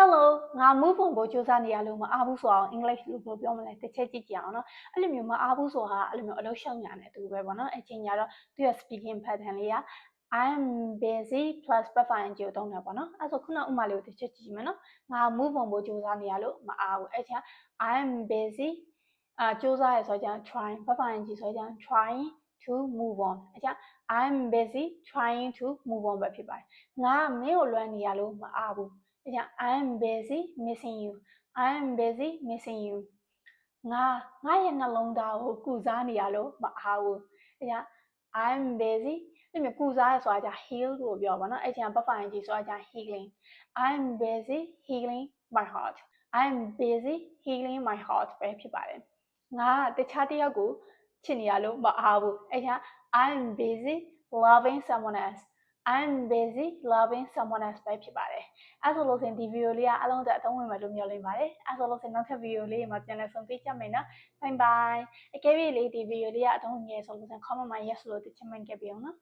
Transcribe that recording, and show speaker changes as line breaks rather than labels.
Hello ငါ move on ကိုစူးစမ်းနေရလို့မအားဘူးဆိုအောင် English လို့ဘယ်လိုပြောမလဲတစ်ချက်ကြည့်ကြည့်အောင်နော်အဲ့လိုမျိုးမအားဘူးဆိုတာအဲ့လိုမျိုးအလုပ်ရှောင်ညာနဲ့အတူပဲပေါ့နော်အချိန်ကြတော့သူရဲ့ speaking pattern လေးက I'm busy plus verb ing ကိုသုံးတယ်ပေါ့နော်အဲ့ဆိုခုနဥမာလေးကိုတစ်ချက်ကြည့်မယ်နော်ငါ move on ကိုစူးစမ်းနေရလို့မအားဘူးအဲ့ချိန် I'm busy အာစူးစမ်းရဆိုကြ trying verb ing ဆိုကြ trying to move on အကြ I'm busy trying to move on ပဲဖြစ်ပါတယ်ငါမင်းကိုလွမ်းနေရလို့မအားဘူး အကြ I'm busy missing you I'm busy missing you ငါငါရဲ့နှလုံးသားကိုကုစားနေရလို့မအားဘူးအကြ I'm busy ဒီမှာကုစားရဆိုတာကြ heal ကိုပြောပါတော့အဲ့ချိန်က verb ing ဆိုတာကြ healing I'm busy healing my heart I'm busy healing my heart ပဲဖြစ်ပါတယ်ငါတခြားတစ်ယောက်ကိုချစ်နေရလို့မအားဘူးအဲ့ဒါ I'm busy loving someone else I'm busy loving someone else ပဲဖြစ်ပါတယ်အဲဆိုလို့ဆိုရင်ဒီဗီဒီယိုလေးကအလုံးစုံအသုံးဝင်မယ်လို့မျှော်လင့်ပါတယ်အဲဆိုလို့ဆိုရင်နောက်ထပ်ဗီဒီယိုလေးမှာပြန်လည်ဆုံတွေ့ကြမယ်နော် bye bye အကယ်၍လေးဒီဗီဒီယိုလေးကအသုံးဝင်ရဆိုလို့ဆိုရင် comment မှာ yes လို့တစ်ချက်မှတ်ခဲ့ပြအောင်နော်